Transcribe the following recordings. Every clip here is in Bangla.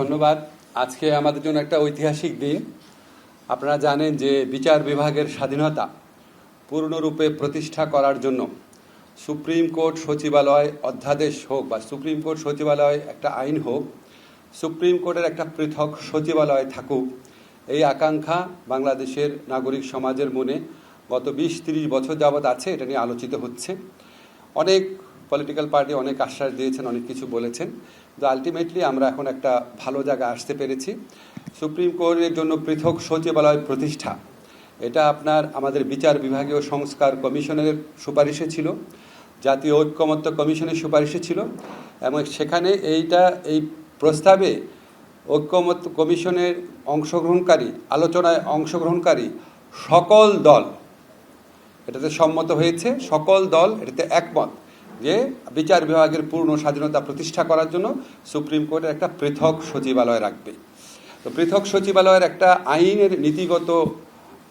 ধন্যবাদ। আজকে আমাদের জন্য একটা ঐতিহাসিক দিন। আপনারা জানেন যে বিচার বিভাগের স্বাধীনতা পূর্ণরূপে প্রতিষ্ঠা করার জন্য সুপ্রিম কোর্ট সচিবালয় অধ্যাদেশ হোক বা সুপ্রিম কোর্ট সচিবালয় একটা আইন হোক, সুপ্রিম কোর্টের একটা পৃথক সচিবালয় থাকুক, এই আকাঙ্ক্ষা বাংলাদেশের নাগরিক সমাজের মনে গত বিশ তিরিশ বছর যাবৎ আছে, এটা নিয়ে আলোচিত হচ্ছে। অনেক পলিটিক্যাল পার্টি অনেক আশ্বাস দিয়েছেন, অনেক কিছু বলেছেন। কিন্তু আলটিমেটলি আমরা এখন একটা ভালো জায়গায় আসতে পেরেছি। সুপ্রিম কোর্টের জন্য পৃথক সচিবালয় প্রতিষ্ঠা। এটা আপনার আমাদের বিচার বিভাগীয় সংস্কার কমিশনের সুপারিশে ছিল, জাতীয় ঐক্যমত্য কমিশনের সুপারিশে ছিল, এবং সেখানে এইটা, এই প্রস্তাবে ঐক্যমত্য কমিশনের অংশগ্রহণকারী, আলোচনায় অংশগ্রহণকারী সকল দল, এটাতে সম্মত হয়েছে, সকল দল এটাতে একমত। যে বিচার বিভাগের পূর্ণ স্বাধীনতা প্রতিষ্ঠা করার জন্য সুপ্রিম কোর্টের একটা পৃথক সচিবালয় রাখবে। তো পৃথক সচিবালয়ের একটা আইনের নীতিগত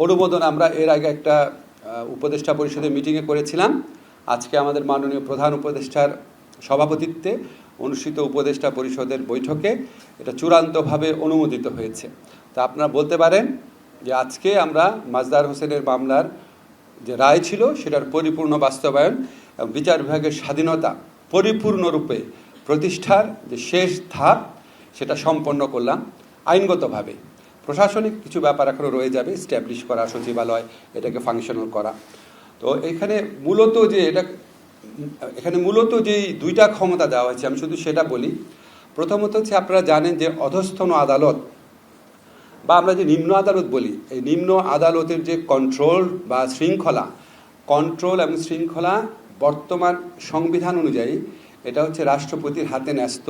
অনুমোদন আমরা এর আগে একটা উপদেষ্টা পরিষদের মিটিংয়ে করেছিলাম। আজকে আমাদের মাননীয় প্রধান উপদেষ্টার সভাপতিত্বে অনুষ্ঠিত উপদেষ্টা পরিষদের বৈঠকে এটা চূড়ান্তভাবে অনুমোদিত হয়েছে। তা আপনারা বলতে পারেন যে আজকে আমরা মাজদার হোসেনের মামলার যে রায় ছিল সেটার পরিপূর্ণ বাস্তবায়ন এবং বিচার বিভাগের স্বাধীনতা পরিপূর্ণরূপে প্রতিষ্ঠার যে শেষ ধাপ, সেটা সম্পন্ন করলাম আইনগতভাবে। প্রশাসনিক কিছু ব্যাপার এখনও রয়ে যাবে স্ট্যাবলিশ করা, সচিবালয়, এটাকে ফাংশনাল করা। তো এখানে মূলত যে এটা, এখানে মূলত যেই দুইটা ক্ষমতা দেওয়া হয়েছে, আমি শুধু সেটা বলি। প্রথমত হচ্ছে আপনারা জানেন যে অধস্থন আদালত, বা আমরা যে নিম্ন আদালত বলি, এই নিম্ন আদালতের যে কন্ট্রোল বা শৃঙ্খলা কন্ট্রোল এবং শৃঙ্খলা বর্তমান সংবিধান অনুযায়ী এটা হচ্ছে রাষ্ট্রপতির হাতে ন্যস্ত।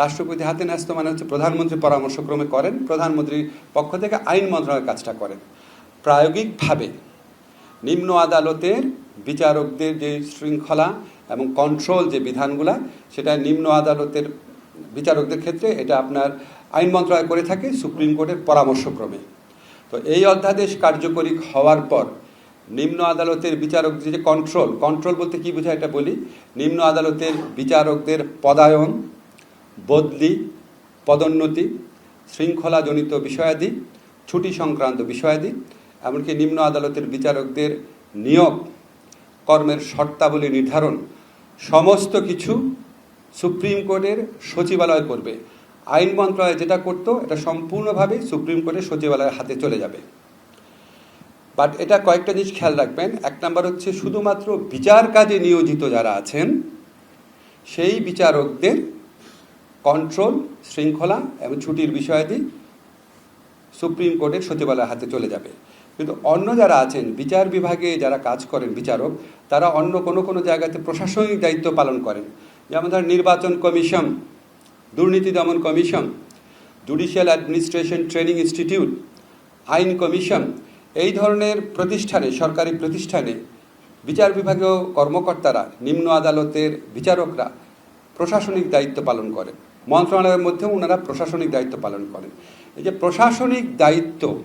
রাষ্ট্রপতির হাতে ন্যস্ত মানে হচ্ছে প্রধানমন্ত্রী পরামর্শক্রমে করেন, প্রধানমন্ত্রীর পক্ষ থেকে আইন মন্ত্রণালয়ের কাজটা করেন। প্রায়োগিকভাবে নিম্ন আদালতের বিচারকদের যে শৃঙ্খলা এবং কন্ট্রোল যে বিধানগুলা, সেটা নিম্ন আদালতের বিচারকদের ক্ষেত্রে এটা আপনার আইন মন্ত্রণালয় করে থাকে, সুপ্রিম কোর্টের পরামর্শক্রমে। তো এই অধ্যাদেশ কার্যকরী হওয়ার পর নিম্ন আদালতের বিচারকদের যে কন্ট্রোল কন্ট্রোল বলতে কি বোঝায় এটা বলি? নিম্ন আদালতের বিচারকদের পদায়ন, বদলি, পদোন্নতি, শৃঙ্খলাজনিত বিষয়াদি, ছুটি সংক্রান্ত বিষয়াদি, এমনকি নিম্ন আদালতের বিচারকদের নিয়োগ, কর্মের শর্তাবলী নির্ধারণ, সমস্ত কিছু সুপ্রিম কোর্টের সচিবালয় করবে। আইন মন্ত্রণালয় যেটা করতো, এটা সম্পূর্ণভাবে সুপ্রিম কোর্টের সচিবালয়ের হাতে চলে যাবে। বাট এটা কয়েকটা জিনিস খেয়াল রাখবেন। এক নাম্বার হচ্ছে শুধুমাত্র বিচার কাজে নিয়োজিত যারা আছেন, সেই বিচারকদের কন্ট্রোল শৃঙ্খলা এবং ছুটির বিষয়াদি সুপ্রিম কোর্টের সচিবালয়ের হাতে চলে যাবে। কিন্তু অন্য যারা আছেন, বিচার বিভাগে যারা কাজ করেন বিচারক, তারা অন্য কোনো কোনো জায়গাতে প্রশাসনিক দায়িত্ব পালন করেন। যেমন ধর নির্বাচন কমিশন, দুর্নীতি দমন commission, judicial administration training institute, আইন কমিশন এই ধরনের প্রতিষ্ঠানে, সরকারি প্রতিষ্ঠানে বিচার বিভাগীয় কর্মকর্তারা, নিম্ন আদালতের বিচারকরা প্রশাসনিক দায়িত্ব পালন করেন। মন্ত্রণালয়ের মধ্যেও ওনারা প্রশাসনিক দায়িত্ব পালন করেন। এই যে প্রশাসনিক দায়িত্ব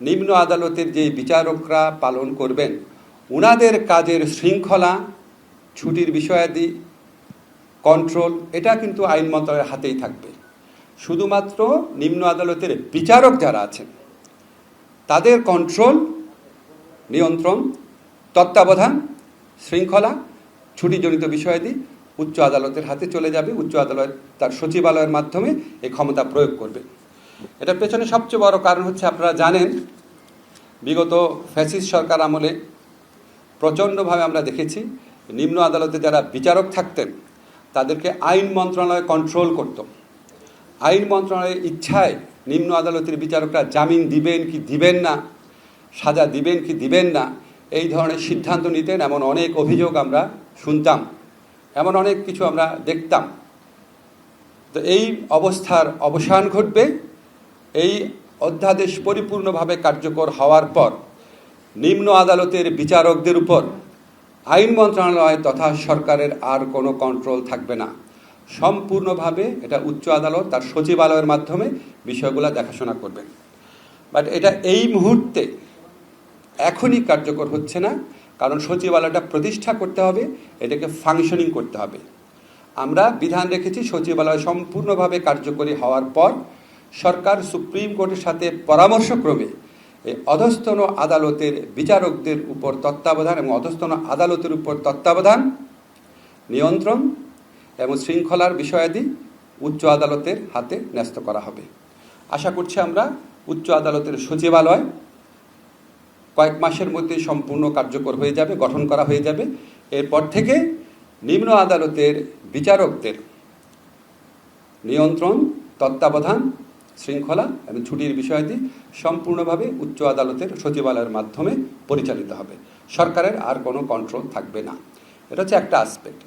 নিম্ন আদালতের যে বিচারকরা পালন করবেন, ওনাদের কাজের শৃঙ্খলা, ছুটির বিষয়াদি, কন্ট্রোল, এটা কিন্তু আইন মন্ত্রণালয়ের হাতেই থাকবে। শুধুমাত্র নিম্ন আদালতের বিচারক যারা আছেন তাদের কন্ট্রোল নিয়ন্ত্রণ, তত্ত্বাবধান, শৃঙ্খলা, ছুটিজনিত বিষয়াদি উচ্চ আদালতের হাতে চলে যাবে। উচ্চ আদালত তার সচিবালয়ের মাধ্যমে এই ক্ষমতা প্রয়োগ করবে। এটার পেছনে সবচেয়ে বড় কারণ হচ্ছে আপনারা জানেন, বিগত ফ্যাসিস্ট সরকার আমলে প্রচণ্ডভাবে আমরা দেখেছি, নিম্ন আদালতে যারা বিচারক থাকতেন, তাদেরকে আইন মন্ত্রণালয় কন্ট্রোল করত। আইন মন্ত্রণালয়ের ইচ্ছায় নিম্ন আদালতের বিচারকরা জামিন দিবেন কি দিবেন না? সাজা দিবেন কি দিবেন না? এই ধরনের সিদ্ধান্ত নিতেন এমন অনেক অভিযোগ আমরা শুনতাম, এমন অনেক কিছু আমরা দেখতাম। তো এই অবস্থার অবসান ঘটবে। এই অধ্যাদেশ পরিপূর্ণভাবে কার্যকর হওয়ার পর নিম্ন আদালতের বিচারকদের উপর আইন মন্ত্রণালয় তথা সরকারের আর কোনো কন্ট্রোল থাকবে না। সম্পূর্ণভাবে এটা উচ্চ আদালত, তার সচিবালয়ের মাধ্যমে বিষয়গুলো দেখাশোনা করবেন বাট এটা এই মুহূর্তে এখনই কার্যকর হচ্ছে না, কারণ সচিবালয়টা প্রতিষ্ঠা করতে হবে, এটাকে ফাংশনিং করতে হবে। আমরা বিধান রেখেছি সচিবালয় সম্পূর্ণভাবে কার্যকরী হওয়ার পর সরকার সুপ্রিম কোর্টের সাথে পরামর্শক্রমে এই অধস্তন আদালতের বিচারকদের উপর তত্ত্বাবধান এবং অধস্তন আদালতের উপর তত্ত্বাবধান, নিয়ন্ত্রণ এবং শৃঙ্খলার বিষয়াদি উচ্চ আদালতের হাতে ন্যস্ত করা হবে। আশা করছি আমরা উচ্চ আদালতের সচিবালয় কয়েক মাসের মধ্যে সম্পূর্ণ কার্যকর হয়ে যাবে, গঠন করা হয়ে যাবে। এরপর থেকে নিম্ন আদালতের বিচারকদের নিয়ন্ত্রণ, তত্ত্বাবধান, শৃঙ্খলা এবং ছুটির বিষয়াদি সম্পূর্ণভাবে উচ্চ আদালতের সচিবালয়ের মাধ্যমে পরিচালিত হবে। সরকারের আর কোনো কন্ট্রোল থাকবে না। এটা হচ্ছে একটা আসপেক্ট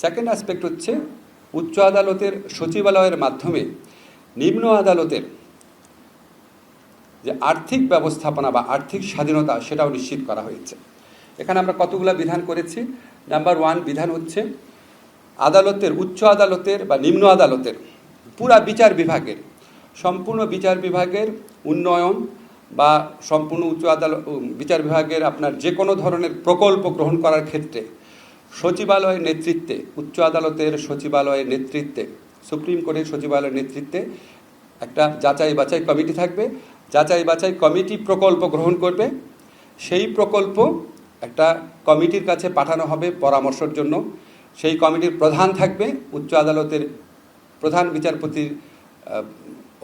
সেকেন্ড অ্যাসপেক্ট হচ্ছে উচ্চ আদালতের সচিবালয়ের মাধ্যমে নিম্ন আদালতের যে আর্থিক ব্যবস্থাপনা বা আর্থিক স্বাধীনতা সেটাও নিশ্চিত করা হয়েছে। এখানে আমরা কতগুলো বিধান করেছি? নাম্বার ওয়ান বিধান হচ্ছে আদালতের, উচ্চ আদালতের বা নিম্ন আদালতের পুরা বিচার বিভাগের, সম্পূর্ণ বিচার বিভাগের উন্নয়ন বা সম্পূর্ণ উচ্চ আদালত বিচার বিভাগের আপনার যে কোনো ধরনের প্রকল্প গ্রহণ করার ক্ষেত্রে সচিবালয়ের নেতৃত্বে, উচ্চ আদালতের সচিবালয়ের নেতৃত্বে, সুপ্রিম কোর্টের সচিবালয়ের নেতৃত্বে একটা যাচাই বাছাই কমিটি থাকবে। যাচাই বাছাই কমিটি প্রকল্প গ্রহণ করবে। সেই প্রকল্প একটা কমিটির কাছে পাঠানো হবে পরামর্শের জন্য। সেই কমিটির প্রধান থাকবে, উচ্চ আদালতের প্রধান বিচারপতির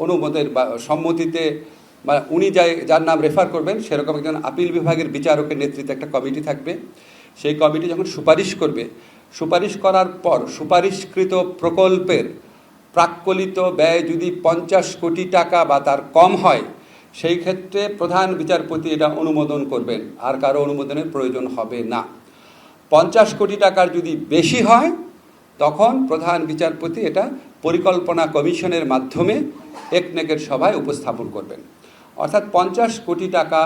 অনুমোদের বা সম্মতিতে বা উনি যাই, যার নাম রেফার করবেন, সেরকম একজন আপিল বিভাগের বিচারকের নেতৃত্বে একটা কমিটি থাকবে। সেই কমিটি যখন সুপারিশ করবে, সুপারিশ করার পর সুপারিশকৃত প্রকল্পের প্রাক্কলিত ব্যয় যদি পঞ্চাশ কোটি টাকা বা তার কম হয়, সেই ক্ষেত্রে প্রধান বিচারপতি এটা অনুমোদন করবেন। আর কারও অনুমোদনের প্রয়োজন হবে না। পঞ্চাশ কোটি টাকার যদি বেশি হয়, তখন প্রধান বিচারপতি এটা পরিকল্পনা কমিশনের মাধ্যমে একনেকের সভায় উপস্থাপন করবেন। অর্থাৎ পঞ্চাশ কোটি টাকা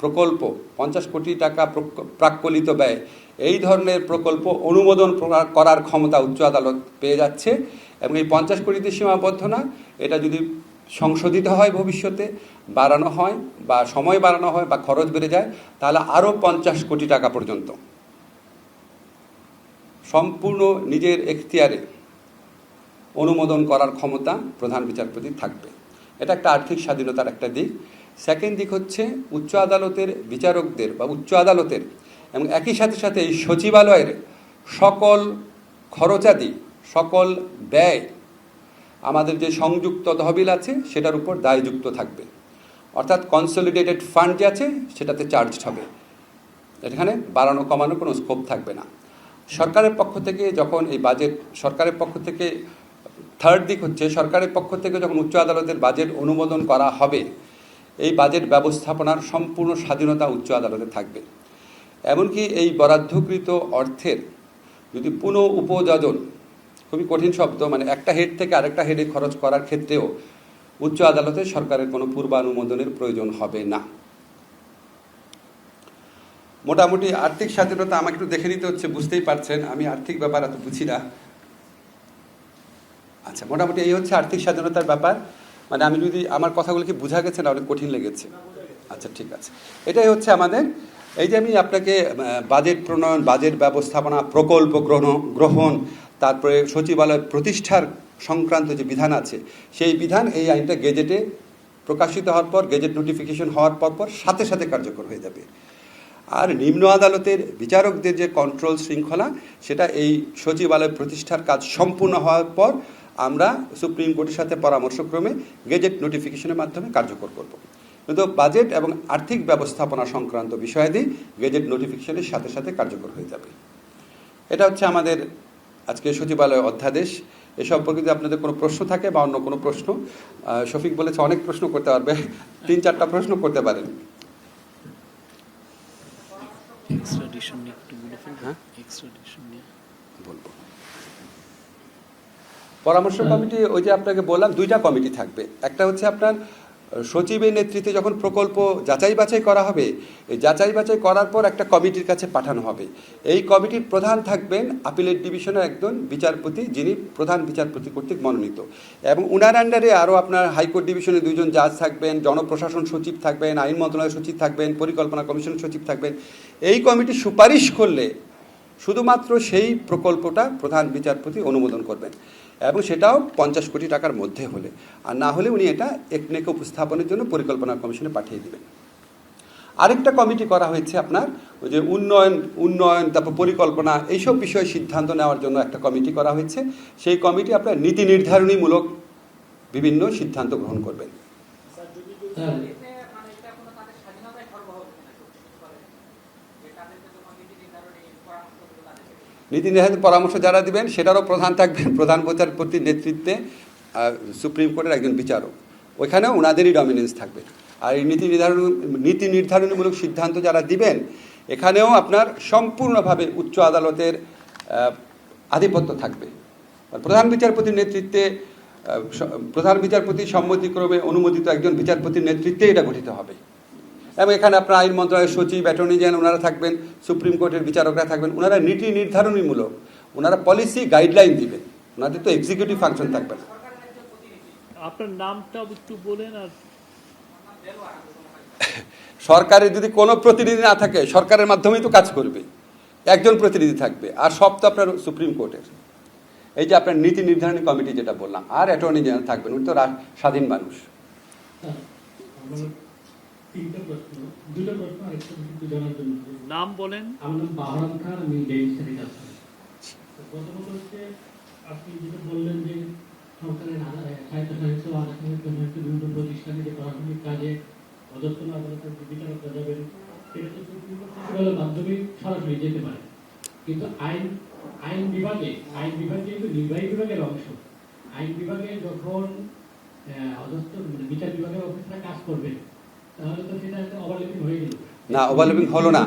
প্রকল্প, পঞ্চাশ কোটি টাকা প্রক- প্রাক্কলিত ব্যয়, এই ধরনের প্রকল্প অনুমোদন করার ক্ষমতা উচ্চ আদালত পেয়ে যাচ্ছে এবং এই পঞ্চাশ কোটিতে সীমাবদ্ধ না, এটা যদি সংশোধিত হয় ভবিষ্যতে, বাড়ানো হয় বা সময় বাড়ানো হয় বা খরচ বেড়ে যায়, তাহলে আরও পঞ্চাশ কোটি টাকা পর্যন্ত। সম্পূর্ণ নিজের এখতিয়ারে অনুমোদন করার ক্ষমতা প্রধান বিচারপতি থাকবে। এটা একটা আর্থিক স্বাধীনতার একটা দিক। সেকেন্ড দিক হচ্ছে উচ্চ আদালতের বিচারকদের বা উচ্চ আদালতের এবং একই সাথে সাথে এই সচিবালয়ের সকল খরচাদি, সকল ব্যয়, আমাদের যে সংযুক্ত তহবিল আছে সেটার উপর দায়যুক্ত থাকবে। অর্থাৎ কনসলিডেটেড ফান্ড যে আছে সেটাতে চার্জ হবে। এখানে বাড়ানো কমানোর কোনো স্কোপ থাকবে না। সরকারের পক্ষ থেকে যখন এই বাজেট সরকারের পক্ষ থেকে থার্ড দিক হচ্ছে সরকারের পক্ষ থেকে যখন উচ্চ আদালতের বাজেট অনুমোদন করা হবে এই বাজেট ব্যবস্থাপনার সম্পূর্ণ স্বাধীনতা উচ্চ আদালতে থাকবে। এমনকি এই বরাদ্দকৃত অর্থের যদি পুনঃ উপযোজন, খুবই কঠিন শব্দ মানে একটা হেড থেকে আরেকটা হেডে খরচ করার ক্ষেত্রেও উচ্চ আদালতে সরকারের কোনো পূর্বানুমোদনের প্রয়োজন হবে না। মোটামুটি আর্থিক স্বাধীনতা আমাকে একটু দেখে নিতে হচ্ছে, বুঝতেই পারছেন। আমি আর্থিক ব্যাপার এত বুঝি না। আচ্ছা মোটামুটি এই হচ্ছে আর্থিক স্বাধীনতার ব্যাপার। মানে আমি যদি আমার কথাগুলো কি বোঝা গেছে না, অনেক কঠিন লেগেছে? আচ্ছা ঠিক আছে। এটাই হচ্ছে আমাদের, এই যে আমি আপনাকে বাজেট প্রণয়ন, বাজেট ব্যবস্থাপনা, প্রকল্প গ্রহণ গ্রহণ, তারপরে সচিবালয় প্রতিষ্ঠার সংক্রান্ত যে বিধান আছে, সেই বিধান এই আইনটা গেজেটে প্রকাশিত হওয়ার পর, গেজেট নোটিফিকেশন হওয়ার পর পর সাথে সাথে কার্যকর হয়ে যাবে। আর নিম্ন আদালতের বিচারকদের যে কন্ট্রোল শৃঙ্খলা, সেটা এই সচিবালয় প্রতিষ্ঠার কাজ সম্পূর্ণ হওয়ার পর আমরা সুপ্রিম কোর্টের সাথে পরামর্শক্রমে গেজেট নোটিফিকেশনের মাধ্যমে কার্যকর করব। কিন্তু বাজেট এবং আর্থিক ব্যবস্থাপনা সংক্রান্ত বিষয়াদি গেজেট নোটিফিকেশনের সাথে সাথে কার্যকর হয়ে যাবে। এটা হচ্ছে আমাদের আজকে সচিবালয় অধ্যাদেশ। এ সম্পর্কে যদি আপনাদের কোনো প্রশ্ন থাকে বা অন্য কোনো প্রশ্ন শফিক বলেছে অনেক প্রশ্ন করতে পারবে তিন চারটা প্রশ্ন করতে পারেন। এক্সট্রাডিশন নিয়ে একটু বলে ফেলব হ্যাঁ? এক্সট্রাডিশন নিয়ে। বলব। পরামর্শ কমিটি, ওই যে আপনাকে বললাম, দুইটা কমিটি থাকবে। একটা হচ্ছে আপনার সচিবের নেতৃত্বে যখন প্রকল্প যাচাই বাছাই করা হবে, এই যাচাই বাছাই করার পর একটা কমিটির কাছে পাঠানো হবে। এই কমিটির প্রধান থাকবেন আপিলের ডিভিশনের একজন বিচারপতি, যিনি প্রধান বিচারপতি কর্তৃক মনোনীত। এবং উনার আন্ডারে আরও আপনার হাইকোর্ট ডিভিশনে দুজন জাজ থাকবেন, জনপ্রশাসন সচিব থাকবেন, আইন মন্ত্রণালয় সচিব থাকবেন, পরিকল্পনা কমিশনের সচিব থাকবেন। এই কমিটি সুপারিশ করলে শুধুমাত্র সেই প্রকল্পটা প্রধান বিচারপতি অনুমোদন করবেন। এবং সেটাও পঞ্চাশ কোটি টাকার মধ্যে হলে। আর না হলে উনি এটা একনেকে উপস্থাপনের জন্য পরিকল্পনা কমিশনে পাঠিয়ে দেবেন। আরেকটা কমিটি করা হয়েছে আপনার, ওই যে উন্নয়ন উন্নয়ন, তারপর পরিকল্পনা, এইসব বিষয়ে সিদ্ধান্ত নেওয়ার জন্য একটা কমিটি করা হয়েছে। সেই কমিটি আপনার নীতি নির্ধারণীমূলক বিভিন্ন সিদ্ধান্ত গ্রহণ করবেন স্যার মানে এটা কোনো তাদের স্বাধীনতায় খর্ব হবে কিনা সত্যি করে যে তাদেরকে তো কমিটি নির্ধারণী পরামর্শগুলো তাদেরকে দিবে। নীতি নির্ধারণী পরামর্শ যারা দিবেন, সেটারও প্রধান থাকবেন, প্রধান বিচারপতির নেতৃত্বে সুপ্রিম কোর্টের একজন বিচারক। ওইখানেও ওনাদেরই ডমিনেন্স থাকবে। আর এই নীতি নির্ধারণ, নীতি নির্ধারণীমূলক সিদ্ধান্ত যারা দিবেন, এখানেও আপনার সম্পূর্ণভাবে উচ্চ আদালতের আধিপত্য থাকবে। প্রধান বিচারপতির নেতৃত্বে প্রধান বিচারপতির সম্মতিক্রমে অনুমোদিত একজন বিচারপতির নেতৃত্বে এটা গঠিত হবে। এবং এখানে আপনার আইন মন্ত্রণালয়ের সচিব অ্যাটর্নি জেনারেল ওনারা থাকবেন সুপ্রিম কোর্টের বিচারকরা থাকবেন ওনারা নীতি নির্ধারণীমূলক ওনারা পলিসি গাইডলাইন দিবেন ওনাদের তো এক্সিকিউটিভ ফাংশন থাকবে না। আপনার নামটা একটু বলেন আর সরকারের যদি কোনো প্রতিনিধি না থাকে সরকারের মাধ্যমেই তো কাজ করবে একজন প্রতিনিধি থাকবে আর সব তো আপনার সুপ্রিম কোর্টের। এই যে আপনার নীতি নির্ধারণী কমিটি যেটা বললাম আর অ্যাটর্নি জেনারেল থাকবেন উনি তো স্বাধীন মানুষ। আমার তিনটা প্রশ্ন। দুটো প্রশ্ন আরেকটা একটু জানার জন্য। নাম বলেন। আমার নাম বাহরাম খান আমি ডেইলি কাজ করি প্রথমত হচ্ছে আপনি যেটা বললেন যে সরকারের সাহিত্য সাহিত্য আদালতের জন্য একটি বিভিন্ন প্রতিষ্ঠানে যে প্রশাসনিক কাজে অধস্তন আদালতের যে বিচারকরা যাবেন। সেটা তো সুপ্রিম কোর্ট মাধ্যমে সরাসরি যেতে পারে। কিন্তু আইন আইন বিভাগে আইন বিভাগ যেহেতু নির্বাহী বিভাগের অংশ আইন বিভাগে যখন অধস্থ মানে বিচার বিভাগের অফিসরা কাজ করবে না ওভারল্যাপিং হলো না।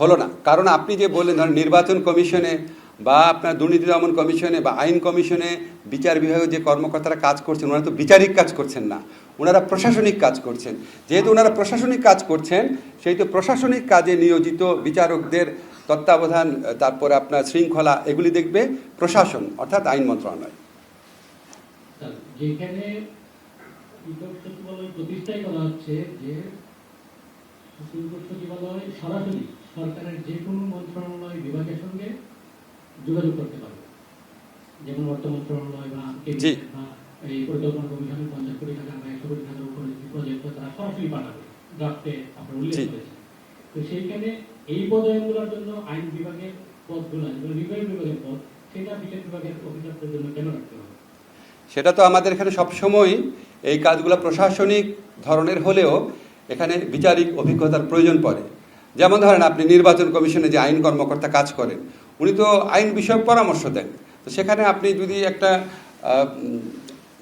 হলো না। কারণ আপনি যে বললেন ধরেন নির্বাচন কমিশনে বা আপনার দুর্নীতি দমন কমিশনে বা আইন কমিশনে বিচার বিভাগের যে কর্মকর্তারা কাজ করছেন ওনারা তো বিচারিক কাজ করছেন না। ওনারা প্রশাসনিক কাজ করছেন। যেহেতু ওনারা প্রশাসনিক কাজ করছেন সেই তো প্রশাসনিক কাজে নিয়োজিত বিচারকদের তত্ত্বাবধান তারপরে আপনার শৃঙ্খলা এগুলি দেখবে প্রশাসন অর্থাৎ আইন মন্ত্রণালয়। যেখানে সচিবালয় প্রতিষ্ঠাই করা হচ্ছে যে সচিবালয় সরাসরি সরকারের যে কোনো মন্ত্রণালয় বিভাগের সঙ্গে যোগাযোগ করতে পারবে। যেমন অর্থ মন্ত্রণালয় বা এই পরিকল্পনা কমিশনের পঞ্চাশ কোটি টাকা বা একশো কোটি টাকার উপরে প্রজেক্ট তারা সরাসরি পাঠাবে। ড্রাফটে আপনার উল্লেখ করেছে। তো সেইখানে এই পদগুলোর জন্য আইন বিভাগের পদগুলো যেগুলো নির্বাহী বিভাগের পদ সেটা বিচার বিভাগের অফিসারদের জন্য কেন রাখতে হবে? সেটা তো আমাদের এখানে সবসময় এই কাজগুলো প্রশাসনিক ধরনের হলেও এখানে বিচারিক অভিজ্ঞতার প্রয়োজন পড়ে। যেমন ধরেন আপনি নির্বাচন কমিশনে যে আইন কর্মকর্তা কাজ করেন উনি তো আইন বিষয়ক পরামর্শ দেন। তো সেখানে আপনি যদি একটা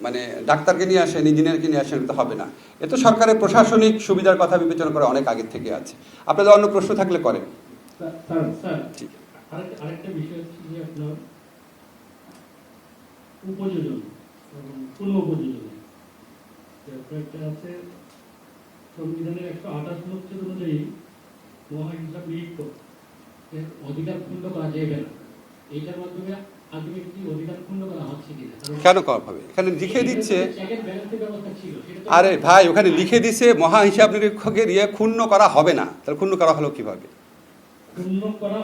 মানে ডাক্তারকে নিয়ে আসেন ইঞ্জিনিয়ারকে নিয়ে আসেন তো হবে না। এ তো সরকারের প্রশাসনিক সুবিধার কথা বিবেচনা করে অনেক আগের থেকে আছে। আপনাদের অন্য প্রশ্ন থাকলে করেন। স্যার- স্যার স্যার আরেকটা আরেকটা বিষয় হচ্ছে যে আপনার উপযোজন এবং উপযোজন। যে আছে। সংবিধানের একশো আঠাশ অনুচ্ছেদ অনুযায়ী মহা হিসাব অধিকার ক্ষুণ্ণ করা যাবে না এইটার মাধ্যমে আলটিমেটলি অধিকার ক্ষুণ্ণ করা হচ্ছে কিনা? করা হবে? এখানে লিখে দিচ্ছে আরে ভাই ওখানে লিখে দিছে মহা হিসাব নিরীক্ষকের ইয়ে ক্ষুণ্ণ করা হবে না। তাহলে ক্ষুণ্ণ করা হলো কীভাবে? ক্ষুণ্ণ করা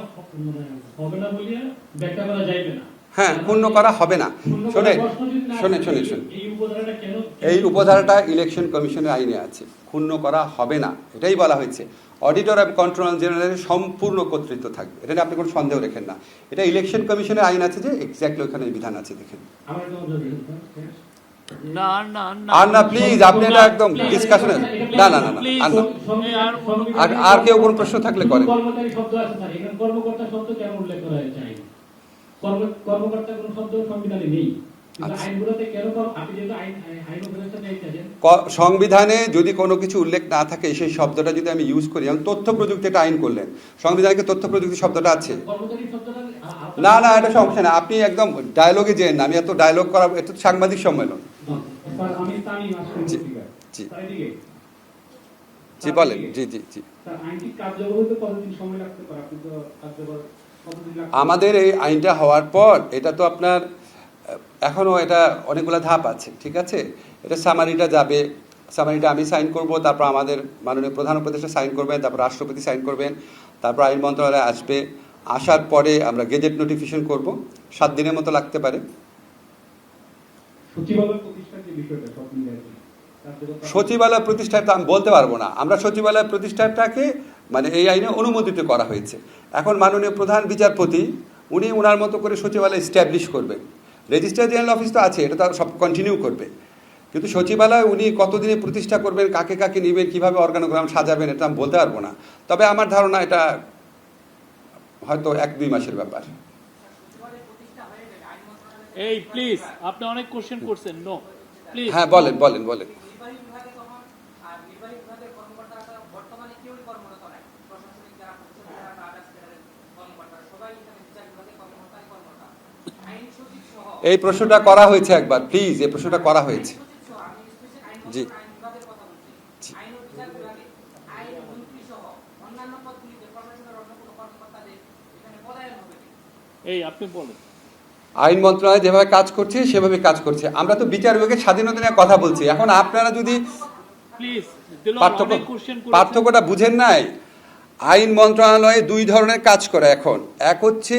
মানে হবে না বলিয়া ব্যাখ্যা করা যাইবে না। হ্যাঁ ক্ষুণ্ণ করা হবে না। শোনেন শোনেন শোনেন শোনেন। এই উপধারাটা ইলেকশন কমিশনের আইনে আছে। ক্ষুণ্ণ করা হবে না। এটাই বলা হয়েছে। অডিটর এবং কন্ট্রোলার জেনারেলের সম্পূর্ণ কর্তৃত্ব থাকবে। এটা নিয়ে আপনি কোনো সন্দেহ রেখেন না। এটা ইলেকশন কমিশনের আইন আছে যে এক্স্যাক্টলি ওখানে বিধান আছে দেখেন। না না আর না প্লিজ আপনি এটা একদম ডিসকাশনে না না না না আর না। আর কেউ কোনো প্রশ্ন থাকলে করেন। কর্মচারী শব্দ আছে স্যার এখানে কর্মকর্তা শব্দ কেন উল্লেখ করা হয়েছে আইনে কর্ম- কর্মকর্তা কোনো শব্দ সংবিধানে নেই। আচ্ছা। সংবিধানে যদি কোনো কিছু উল্লেখ না থাকে সেই শব্দটা যদি আমি ইউজ করি যেমন তথ্য প্রযুক্তি একটা আইন করলেন সংবিধানে তথ্য প্রযুক্তি শব্দটা আছে? না না এটা সমস্যা না আপনি একদম ডায়লগে যেন না আমি এত ডায়লগ করা এটা তো সাংবাদিক সম্মেলন। আমি জি, বলেন। জি জি জি। স্যার আইনটি কার্যকর হতে কতদিন সময় লাগতে পারে। আপনি তো কার্যকর? আমাদের এই আইনটা হওয়ার পর এটা তো আপনার আহ, এখনও এটা অনেকগুলো ধাপ আছে ঠিক আছে? এটা সামারিটা যাবে সামারিটা আমি সাইন করব তারপর আমাদের মাননীয় প্রধান উপদেষ্টা সাইন করবেন তারপর রাষ্ট্রপতি সাইন করবেন তারপর আইন মন্ত্রণালয়ে আসবে। আসার পরে আমরা গেজেট নোটিফিকেশন করব সাত দিনের মতো লাগতে পারে। সচিবালয় প্রতিষ্ঠাটা আমি বলতে পারব না। আমরা সচিবালয় প্রতিষ্ঠাটাকে মানে এই আইনে অনুমোদিত করা হয়েছে। এখন মাননীয় প্রধান বিচারপতি উনি ওনার মতো করে সচিবালয় স্ট্যাবলিশ করবেন রেজিস্ট্রার জেনারেল অফিস তো আছে এটা তো সব কন্টিনিউ করবে। কিন্তু সচিবালয় উনি কতদিনে প্রতিষ্ঠা করবেন কাকে কাকে নেবেন কীভাবে অর্গানোগ্রাম সাজাবেন এটা আমি বলতে পারব না। তবে আমার ধারণা এটা হয়তো এক দুই মাসের ব্যাপার। এই প্লিজ আপনি অনেক কোশ্চেন করছেন নো প্লিজ হ্যাঁ বলেন বলেন বলেন নির্বাহী বিভাগে তখন আর নির্বাহী বিভাগের কর্মকর্তারা তো বর্তমানে কেউই কর্মরত নাই প্রশাসনিক যারা করছেন যারা আদার্স ক্যাডারের কর্মকর্তা সবাই এখানে বিচার বিভাগের কর্মকর্তাই কর্মকর্তা আইন সচিব সহ এই প্রশ্নটা করা হয়েছে একবার প্লিজ এই প্রশ্নটা করা হয়েছে। জি। আইন? এই আপনি বলেন। মন্ত্রণালয় যেভাবে কাজ করছে সেভাবে কাজ করছে। আমরা তো বিচার বিভাগের স্বাধীনতা নিয়ে কথা বলছি। এখন আপনারা যদি পার্থক্য পার্থক্যটা বুঝেন নাই? আইন মন্ত্রণালয়ে দুই ধরনের কাজ করে এখন। এক হচ্ছে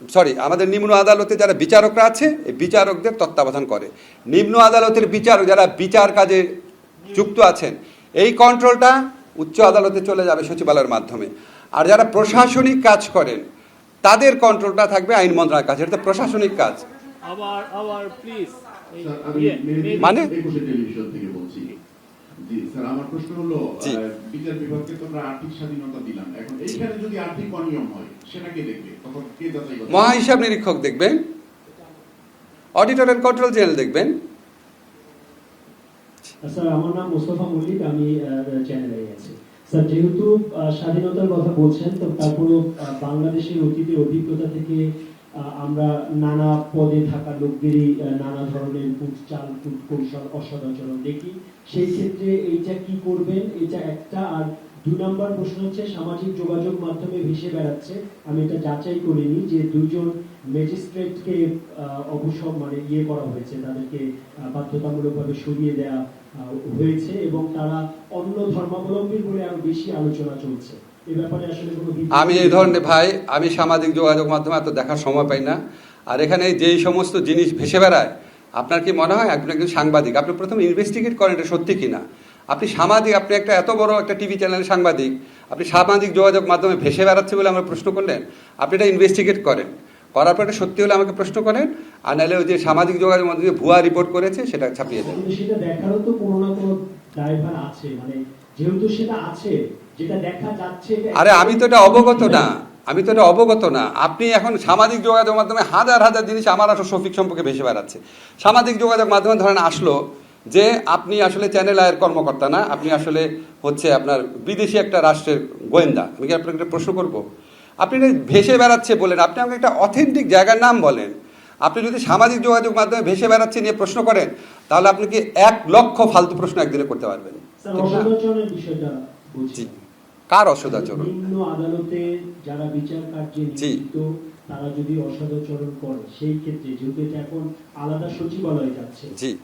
সরি আমাদের নিম্ন আদালতে যারা বিচারকরা আছে এই বিচারকদের তত্ত্বাবধান করে। নিম্ন আদালতের বিচারক যারা বিচার কাজে যুক্ত আছেন এই কন্ট্রোলটা উচ্চ আদালতে চলে যাবে সচিবালয়ের মাধ্যমে। আর যারা প্রশাসনিক কাজ করেন তাদের কন্ট্রোলটা থাকবে আইন মন্ত্রণালয়ের কাছে। এটা প্রশাসনিক কাজ। মেহেদি মানে? একুশে টেলিভিশন থেকে বলছি জি স্যার আমার প্রশ্ন হলো বিচার বিভাগকে তো আর্থিক স্বাধীনতা দিলাম। এখন এইখানে যদি আর্থিক অনিয়ম হয় সেটা কে দেখবে? তখন কে যাচাই করবে? মহা হিসাব নিরীক্ষক দেখবেন। অডিটর অ্যান্ড কন্ট্রোল জেনারেল দেখবেন। স্যার আমার নাম মোস্তফা মল্লিক আমি চ্যানেলে আছি। স্যার যেহেতু স্বাধীনতার কথা বলছেন তো তারপরও বাংলাদেশের অতীতের অভিজ্ঞতা থেকে আমরা নানা পদে থাকা লোকদেরই নানা ধরনের চাল কৌশল অসদাচরণ দেখি। সেই ক্ষেত্রে এইটা কি করবেন? এটা একটা আর দুই নম্বর প্রশ্ন হচ্ছে সামাজিক যোগাযোগ মাধ্যমে ভেসে বেড়াচ্ছে। আমি এটা যাচাই করিনি যে দুইজন ম্যাজিস্ট্রেটকে অবসর মানে ইয়ে করা হয়েছে তাদেরকে বাধ্যতামূলকভাবে সরিয়ে আহ, হয়েছে এবং তারা অন্য ধর্মাবলম্বী বলে আরও বেশি আলোচনা চলছে। আমি এই ধরনের ভাই আমি সামাজিক যোগাযোগ মাধ্যমে এত দেখার সময় পাই না। আর এখানে যেই সমস্ত জিনিস ভেসে বেড়ায় আপনার কি মনে হয় আপনি একজন সাংবাদিক? আপনি প্রথমে ইনভেস্টিগেট করেন এটা সত্যি কিনা। আপনি সামাজিক আপনি একটা এত বড় একটা টিভি চ্যানেলের সাংবাদিক আপনি সামাজিক যোগাযোগ মাধ্যমে ভেসে বেড়াচ্ছে বলে আমরা প্রশ্ন করলেন আপনি এটা ইনভেস্টিগেট করেন। করার পর এটা সত্যি হলে আমাকে প্রশ্ন করেন আর নাহলে ওই যে সামাজিক যোগাযোগ মাধ্যমে ভুয়া রিপোর্ট করেছে সেটা ছাপিয়ে দেন। সেটা দেখারও তো কোনো না কোনো দায়ভার আছে। মানে যেহেতু সেটা আছে আরে আমি তো এটা অবগত না। আমি তো এটা অবগত না। আপনি এখন সামাজিক যোগাযোগ মাধ্যমে হাজার হাজার জিনিস আমার আসলে শফিক সম্পর্কে ভেসে বেড়াচ্ছে। সামাজিক যোগাযোগ মাধ্যমে ধরেন আসলো যে আপনি আসলে চ্যানেল আয়ের কর্মকর্তা না আপনি আসলে হচ্ছে আপনার বিদেশি একটা রাষ্ট্রের গোয়েন্দা। আমি কি আপনাকে একটা প্রশ্ন করব? আপনি ভেসে বেড়াচ্ছে বলেন আপনি আমাকে একটা অথেন্টিক জায়গার নাম বলেন। আপনি যদি সামাজিক যোগাযোগ মাধ্যমে ভেসে বেড়াচ্ছে নিয়ে প্রশ্ন করেন তাহলে আপনি কি এক লক্ষ ফালতু প্রশ্ন একদিনে করতে পারবেন? ঠিক না? জি। কার অসদাচরণ আদালতে যারা বিচার কার্যে। নিযুক্ত তারা যদি অসদাচরণ করে সেই ক্ষেত্রে যেহেতু এটা এখন আলাদা সচিবালয়ে যাচ্ছে। জি।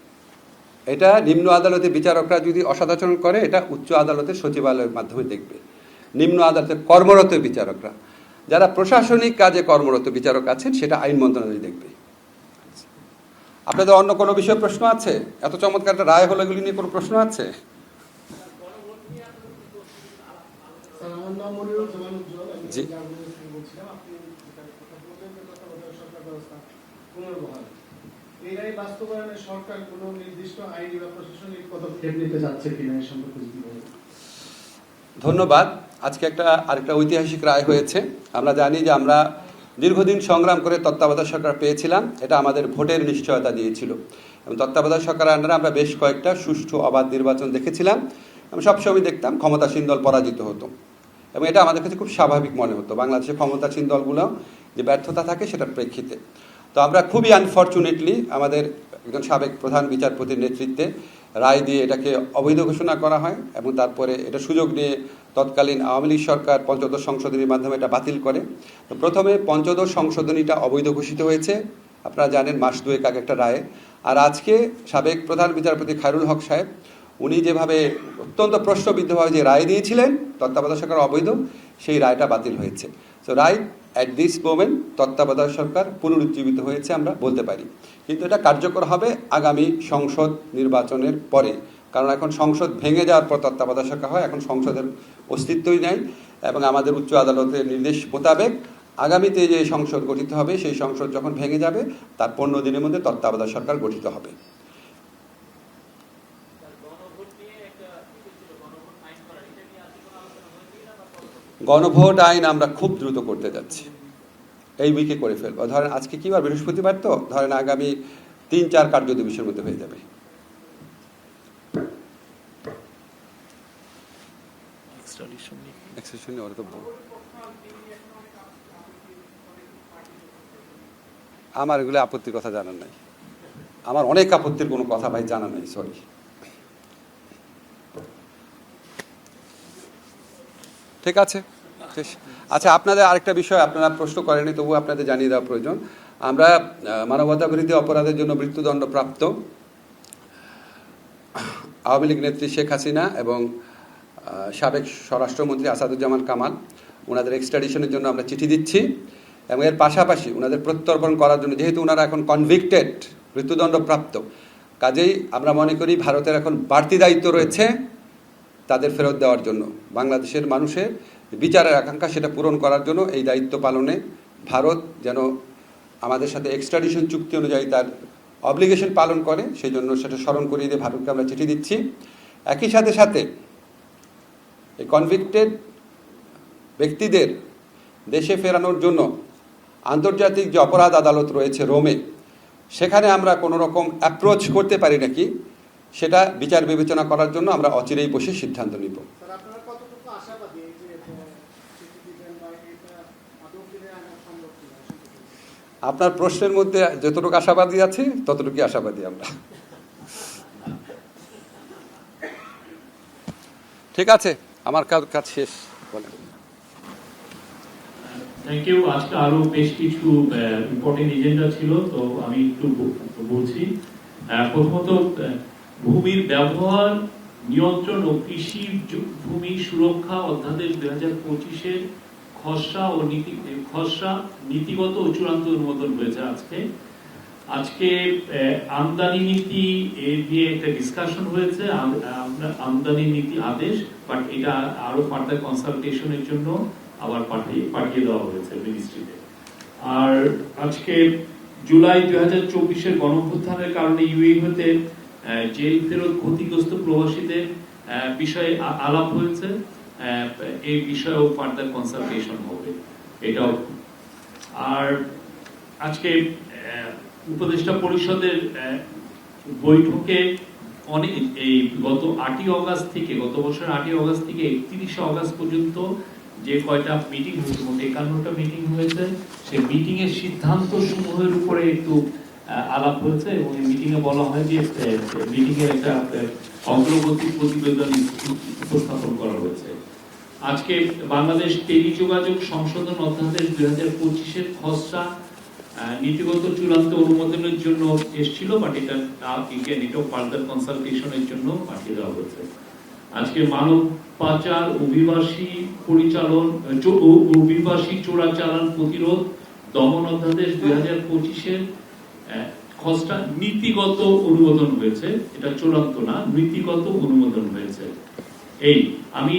এটা নিম্ন আদালতে বিচারকরা যদি অসদাচরণ করে এটা উচ্চ আদালতের সচিবালয়ের মাধ্যমে দেখবে। নিম্ন আদালতে কর্মরত বিচারকরা। যারা প্রশাসনিক কাজে কর্মরত বিচারক আছেন সেটা আইন মন্ত্রণালয় দেখবে। আপনাদের অন্য কোনো বিষয়ে প্রশ্ন আছে? এত চমৎকার একটা রায় হলো এগুলি নিয়ে কোনো প্রশ্ন আছে স্যার আমার নাম মনিরুল জামান উজ্জ্বল আমি জি। জাহাঙ্গীর থেকে বলছিলাম আপনি যেটা কথা বললেন যে তত্ত্বাবধায়ক সরকার ব্যবস্থা পুনর্বহাল এই রায় বাস্তবায়নে সরকার কোনো নির্দিষ্ট আইনি বা প্রশাসনিক পদক্ষেপ নিতে যাচ্ছে কিনা এই সম্পর্কে ধন্যবাদ। আজকে একটা আরেকটা ঐতিহাসিক রায় হয়েছে। আমরা জানি যে আমরা দীর্ঘদিন সংগ্রাম করে তত্ত্বাবধায়ক সরকার পেয়েছিলাম এটা আমাদের ভোটের নিশ্চয়তা দিয়েছিল। এবং তত্ত্বাবধায়ক সরকারের আন্ডারে আমরা বেশ কয়েকটা সুষ্ঠু অবাধ নির্বাচন দেখেছিলাম। এবং সবসময় দেখতাম ক্ষমতাসীন দল পরাজিত হতো। এবং এটা আমাদের কাছে খুব স্বাভাবিক মনে হতো। বাংলাদেশের ক্ষমতাসীন দলগুলো যে ব্যর্থতা থাকে সেটার প্রেক্ষিতে। তো আমরা খুবই আনফর্চুনেটলি আমাদের একজন সাবেক প্রধান বিচারপতির নেতৃত্বে রায় দিয়ে এটাকে অবৈধ ঘোষণা করা হয় এবং তারপরে এটা সুযোগ নিয়ে তৎকালীন আওয়ামী লীগ সরকার পঞ্চদশ সংশোধনীর মাধ্যমে এটা বাতিল করে। তো প্রথমে পঞ্চদশ সংশোধনীটা অবৈধ ঘোষিত হয়েছে। আপনারা জানেন মাস দুয়েক আগে একটা রায়। আর আজকে সাবেক প্রধান বিচারপতি খায়রুল হক সাহেব, উনি যেভাবে অত্যন্ত প্রশ্নবিদ্ধভাবে যে রায় দিয়েছিলেন তত্ত্বাবধায়ক সরকার অবৈধ, সেই রায়টা বাতিল হয়েছে। তো রায় অ্যাট দিস মোমেন্ট তত্ত্বাবধায়ক সরকার পুনরুজ্জীবিত হয়েছে আমরা বলতে পারি। কিন্তু এটা কার্যকর হবে আগামী সংসদ নির্বাচনের পরে। কারণ এখন সংসদ ভেঙে যাওয়ার পর তত্ত্বাবধায়ক সরকার হয়, এখন সংসদের অস্তিত্বই নাই এবং আমাদের উচ্চ আদালতের নির্দেশ মোতাবেক আগামীতে যে সংসদ গঠিত হবে, সেই সংসদ যখন ভেঙে যাবে, তার পনেরো দিনের মধ্যে তত্ত্বাবধায়ক সরকার গঠিত হবে গণভোট নিয়ে একটা ইস্যু ছিল গণভোট আইন করা এটা নিয়ে আজকে কোনো আলোচনা হয়েছে না বা পরবর্তী গণভোট আইন আমরা খুব দ্রুত করতে যাচ্ছি। এই উইকে করে ফেলব। ধরেন আজকে কি বার? বৃহস্পতিবার তো? ধরেন আগামী তিন চার কার্য দিবসের মধ্যে হয়ে যাবে। আমার এগুলো আপত্তির কথা জানার নাই। আমার অনেক আপত্তির কোনো কথা ভাই জানা নাই সরি ঠিক আছে? আচ্ছা আপনাদের আরেকটা বিষয় আপনারা প্রশ্ন করেনি তবু আপনাদের জানিয়ে দেওয়া প্রয়োজন। আমরা মানবতা বিরোধী অপরাধের জন্য মৃত্যুদণ্ড প্রাপ্ত আওয়ামী লীগ নেত্রী শেখ হাসিনা এবং সাবেক স্বরাষ্ট্রমন্ত্রী আসাদুজ্জামান কামাল। ওনাদের এক্সট্রাডিশনের জন্য আমরা চিঠি দিচ্ছি এবং এর পাশাপাশি ওনাদের প্রত্যর্পণ করার জন্য, যেহেতু ওনারা এখন কনভিক্টেড মৃত্যুদণ্ডপ্রাপ্ত কাজেই আমরা মনে করি ভারতের এখন বাড়তি দায়িত্ব রয়েছে। তাদের ফেরত দেওয়ার জন্য। বাংলাদেশের মানুষের বিচারের আকাঙ্ক্ষা সেটা পূরণ করার জন্য এই দায়িত্ব পালনে ভারত যেন আমাদের সাথে এক্সট্রাডিশন চুক্তি অনুযায়ী তার অব্লিগেশন পালন করে সেই জন্য সেটা স্মরণ করিয়ে দিয়ে ভারতকে আমরা চিঠি দিচ্ছি। একই সাথে সাথে এই কনভিক্টেড ব্যক্তিদের দেশে ফেরানোর জন্য আন্তর্জাতিক যে অপরাধ আদালত রয়েছে রোমে, সেখানে আমরা কোনো রকম অ্যাপ্রোচ করতে পারি নাকি? সেটা বিচার বিবেচনা করার জন্য আমরা অচিরেই বসে সিদ্ধান্ত নিব। স্যার আপনারা প্রশ্নের মধ্যে যতটুকু আশাবাদী আছে ততটুকু আশাবাদী আমরা। ঠিক আছে আমার কাজ কাজ শেষ। বলেন। থ্যাংক ইউ আজকে আরও বেশ কিছু ইম্পর্টেন্ট এজেন্ডা ছিল তো আমি একটু বলছি। প্রথমত ভূমির ব্যবহার, নিয়ন্ত্রণ ও কৃষি ভূমি সুরক্ষা অধ্যাদেশ দুই হাজার পঁচিশের খসড়া ও নীতি, খসড়া নীতিগত ও চূড়ান্ত অনুমোদন হয়েছে আজকে। আজকে আমদানি নীতি নিয়ে একটা ডিসকাশন হয়েছে, আম- আম- আমদানি নীতি আদেশ বাট এটা আরও ফার্দার কনসালটেশনের জন্য আবার পাঠিয়ে পাঠিয়ে দেওয়া হয়েছে মিনিস্ট্রিতে আর আজকে জুলাই দুই হাজার চব্বিশের গণঅভ্যুত্থানের কারণে ইউএই হতে ফেরত ক্ষতিগ্রস্ত প্রবাসীদের বিষয়ে আলাপ হয়েছে এই বিষয়েও ফার্দার কনসালটেশন হবে, এটাও। আর আজকে উপদেষ্টা পরিষদের বৈঠকে অনেক এই গত আটই অগাস্ট থেকে, গত বছর আটই অগাস্ট থেকে একত্রিশে অগাস্ট পর্যন্ত যে কয়টা মিটিং হয়েছে একান্নটা মিটিং হয়েছে, সেই মিটিং এর সিদ্ধান্ত সমূহের উপরে একটু আলাপ হয়েছে এবং এই মিটিং এ বলা হয় যে মিটিং এর একটা অগ্রগতি প্রতিবেদন উপস্থাপন করা হয়েছে। আজকে বাংলাদেশ টেলিযোগাযোগ সংশোধন অধ্যাদেশ দুই হাজার পঁচিশের খসড়া নীতিগত চূড়ান্ত অনুমোদনের জন্য এসেছিল বাট এটা ইন্ডিয়ান এটাও ফার্দার কনসালটেশনের জন্য পাঠিয়ে দেওয়া হয়েছে। আজকে মানব পাচার, অভিবাসী পরিচালন অভিবাসী চোরাচালান প্রতিরোধ দমন অধ্যাদেশ দুই হাজার পঁচিশের খসড়া নীতিগত অনুমোদন হয়েছে, এটা চূড়ান্ত না, নীতিগত অনুমোদন হয়েছে। এই, আমি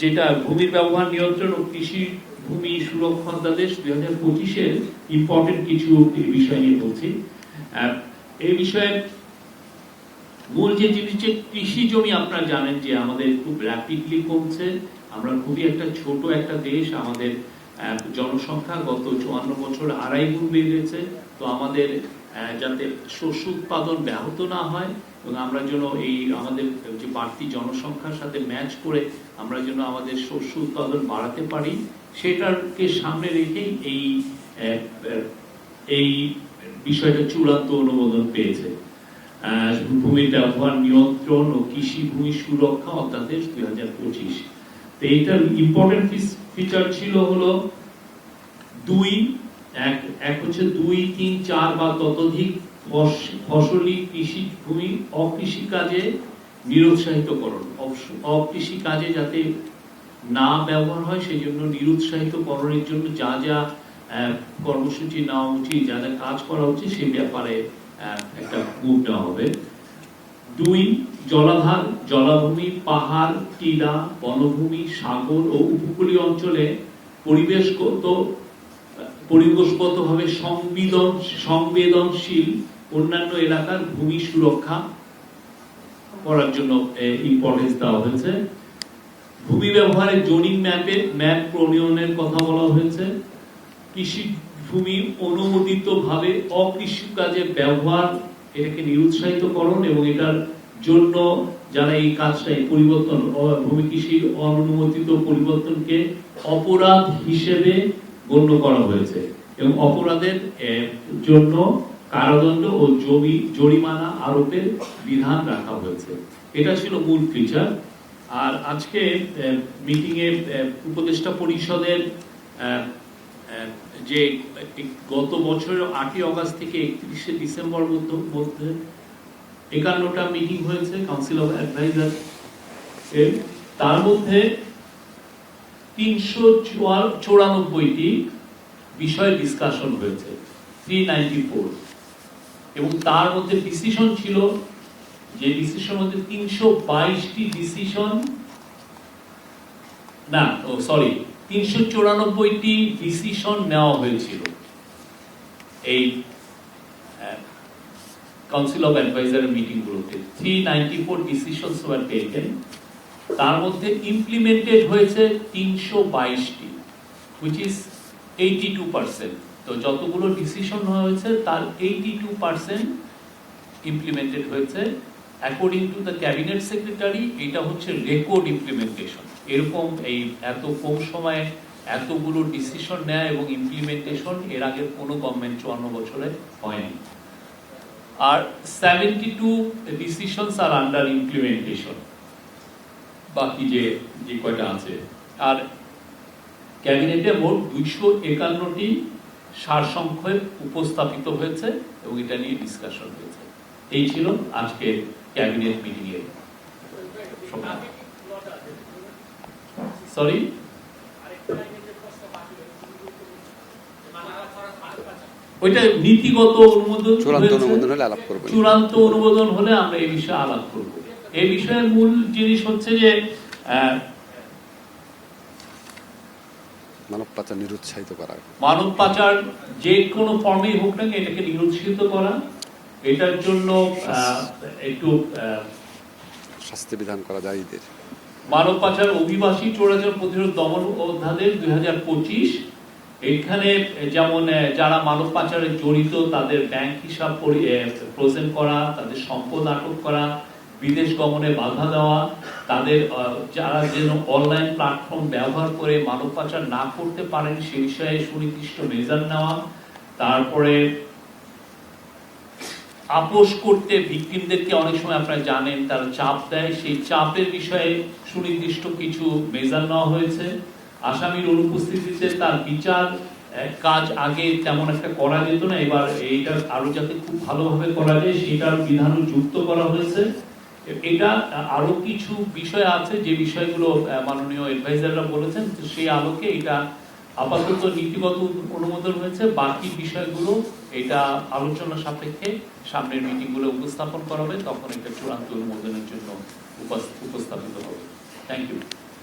যেটা ভূমির ব্যবহার নিয়ন্ত্রণ ও কৃষি ভূমি সুরক্ষা অধ্যাদেশ দুই হাজার পঁচিশের ইম্পর্টেন্ট কিছু বিষয় নিয়ে বলছি। এই বিষয়ে মূল যে জিনিস, যে কৃষি জমি আপনারা জানেন যে আমাদের খুব র্যাপিডলি কমছে। আমরা খুবই একটা ছোট একটা দেশ, আমাদের জনসংখ্যা গত চুয়ান্ন বছর আড়াই গুণ বেড়েছে। তো আমাদের যাতে শস্য উৎপাদন ব্যাহত না হয় এবং আমরা যেন এই আমাদের যে বাড়তি জনসংখ্যার সাথে ম্যাচ করে আমরা যেন আমাদের শস্য উৎপাদন বাড়াতে পারি, সেটাকে সামনে রেখেই এই এই বিষয়টা চূড়ান্ত অনুমোদন পেয়েছে। ভূমির ব্যবহার নিয়ন্ত্রণ ও কৃষি ভূমি সুরক্ষা অধ্যাদেশ দুই হাজার পঁচিশ। তো এইটার ইম্পর্টেন্ট ফিচার ছিল হলো দুই এক এক হচ্ছে দুই, তিন, চার বা ততোধিক ফসলি কৃষি ভূমি অকৃষি কাজে নিরুৎসাহিতকরণ। অকৃষি কাজে যাতে না ব্যবহার হয় সেই জন্য নিরুৎসাহিত করণের জন্য যা যা কর্মসূচি নেওয়া উচিত, যা যা কাজ করা উচিত সেই ব্যাপারে একটা মুভ নেওয়া হবে। দুই, জলাধার, জলাভূমি, পাহাড়, টিলা, বনভূমি, সাগর ও উপকূলীয় অঞ্চলে পরিবেশগত পরিবেশগতভাবে সংবেদন সংবেদনশীল অন্যান্য এলাকার ভূমি সুরক্ষা করার জন্য ইম্পর্টেন্স দেওয়া হয়েছে। ভূমি ব্যবহারে জোনিং ম্যাপে, ম্যাপ প্রণয়নের কথা বলা হয়েছে। কৃষি ভূমি অনুমোদিত ভাবে অকৃষি কাজে ব্যবহার, এটাকে নিরুৎসাহিত করণ এবং এটার জন্য যারা এই কাজটা, এই পরিবর্তন ভূমি কৃষির অনুমোদিত পরিবর্তনকে অপরাধ হিসেবে গণ্য করা হয়েছে এবং অপরাধের জন্য কারাদণ্ড ও জমি, জরিমানা আরোপের বিধান রাখা হয়েছে। এটা ছিল মূল ফিচার আর আজকে মিটিং এ উপদেষ্টা পরিষদের যে গত বছরের আটই অগস্ট থেকে একত্রিশে ডিসেম্বর মধ্য- একান্নটা মিটিং হয়েছে কাউন্সিল অফ অ্যাডভাইজার তার মধ্যে তিনশো চৌরানব্বইটি বিষয় ডিসকাশন হয়েছে থ্রি এবং তার মধ্যে ডিসিশন ছিল যে ডিসিশন মধ্যে তিনশো বাইশটি ডিসিশন না, ও সরি তিনশো চৌরানব্বইটি ডিসিশন নেওয়া হয়েছিল। এই কাউন্সিল অফ অ্যাডভাইজারের মিটিং গুলোতে three ninety four decisions were তার মধ্যে ইমপ্লিমেন্টেড হয়েছে তিনশো বাইশটি which is eighty two percent তো যতগুলো ডিসিশন হয়েছে, তার এইটি টু পার্সেন্ট ইমপ্লিমেন্টেড হয়েছে। According to the cabinet secretary এটা হচ্ছে রেকর্ড ইমপ্লিমেন্টেশন এরকম এই এত কম সময়ে এতগুলো ডিসিশন নেয় এবং ইমপ্লিমেন্টেশন এর আগে কোনো গভর্নমেন্ট চুয়ান্ন বছরে হয়নি। আর সেভেন্টি টু ডিসিশনস আর আন্ডার ইমপ্লিমেন্টেশন বাকি যে যে কয়টা আছে। আর ক্যাবিনেটে মোট দুইশো একান্নটি সারসংক্ষেপ উপস্থাপিত হয়েছে এবং এটা নিয়ে ডিসকাশন হয়েছে। এই ছিল আজকে ক্যাবিনেট মিটিং এর সরি ওইটা নীতিগত অনুমোদন চূড়ান্ত। অনুমোদন হলে আলাপ করবেন। চূড়ান্ত অনুমোদন হলে আমরা এই বিষয়ে আলাপ করব। এই বিষয়ের মূল জিনিস হচ্ছে যে মানব পাচার নিরুৎসাহিত করা। মানব পাচার যে কোনো হোক না এটাকে নিরুৎসাহিত করা এটার জন্য একটু শাস্তি বিধান করা যায় ঈদের মানব পাচার অভিবাসী চোরাচার প্রতিরোধ দমন অধ্যাদেশ দুই হাজার পঁচিশ এখানে যেমন যারা মানব পাচারে জড়িত তাদের ব্যাংক হিসাব প্রজেন্ট করা তাদের সম্পদ আটক করা বিদেশ গমনে বাধা দেওয়া, তাদের যারা যেন অনলাইন প্ল্যাটফর্ম ব্যবহার করে মানব পাচার না করতে পারেন সে বিষয়ে সুনির্দিষ্ট মেজার নেওয়া, তারপরে আপোষ করতে ভিকটিমদেরকে অনেক সময় আপনারা জানেন তারা চাপ দেয়, সেই চাপের বিষয়ে সুনির্দিষ্ট কিছু মেজার নেওয়া হয়েছে। আসামির অনুপস্থিতিতে তার বিচার কাজ আগে তেমন একটা করা যেত না, এবার এইটা আরও যাতে খুব ভালোভাবে করা যায়, সেটার বিধানও যুক্ত করা হয়েছে। এটা আরও কিছু বিষয় আছে যে বিষয়গুলো মাননীয় অ্যাডভাইজাররা বলেছেন সেই আলোকে এটা আপাতত নীতিগত অনুমোদন হয়েছে। বাকি বিষয়গুলো এটা আলোচনা সাপেক্ষে সামনের মিটিংগুলো উপস্থাপন করা হবে, তখন এটা চূড়ান্ত অনুমোদনের জন্য উপাস- উপস্থাপিত হবে। Thank you